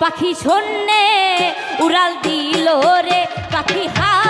পাখি শুনে উড়াল দিল রে পাখি হা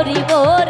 ধরিব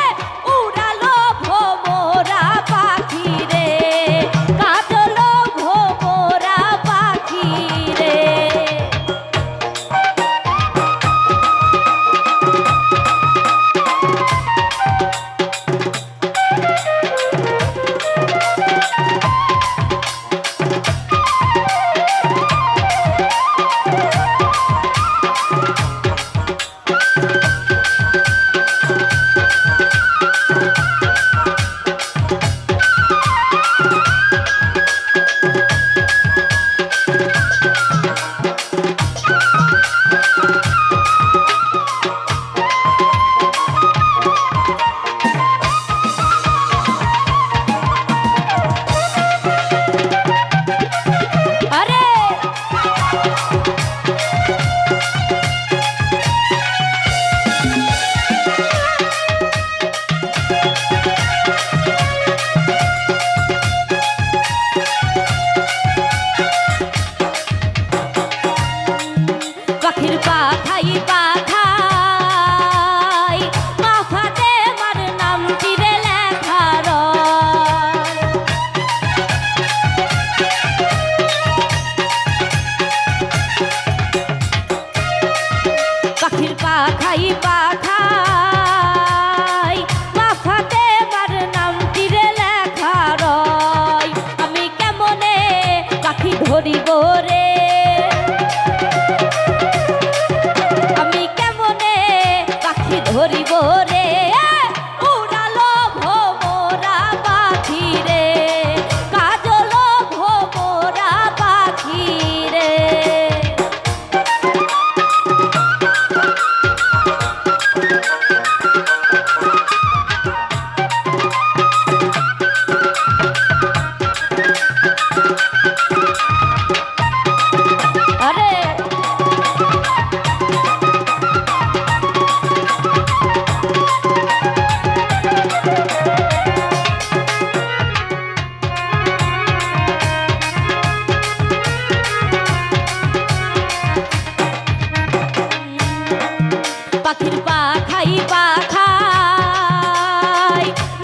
পাখির পাখাই পাখাই।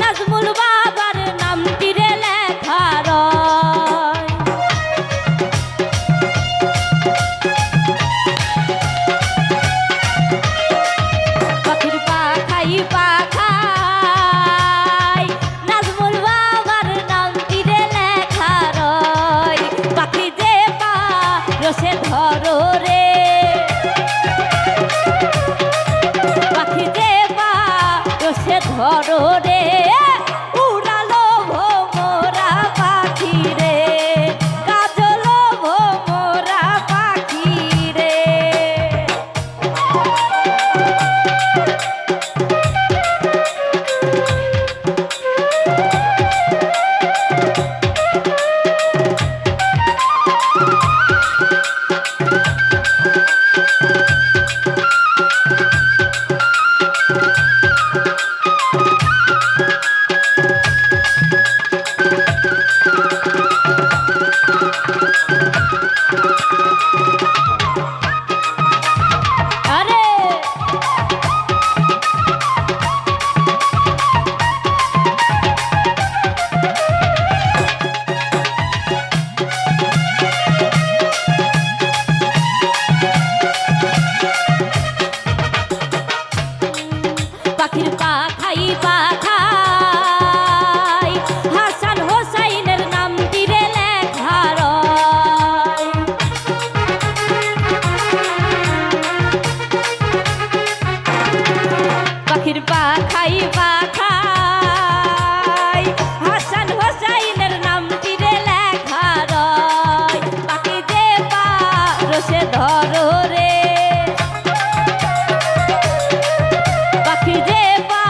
নাজমুল বাবার নামটি রে লেখা পাখির পাখাই পাখাই। নাজমুল বাবার নামটি রে লেখা পাখি যে পা রসে ধরো রে। রসে ধরো রে। পাখি যে পা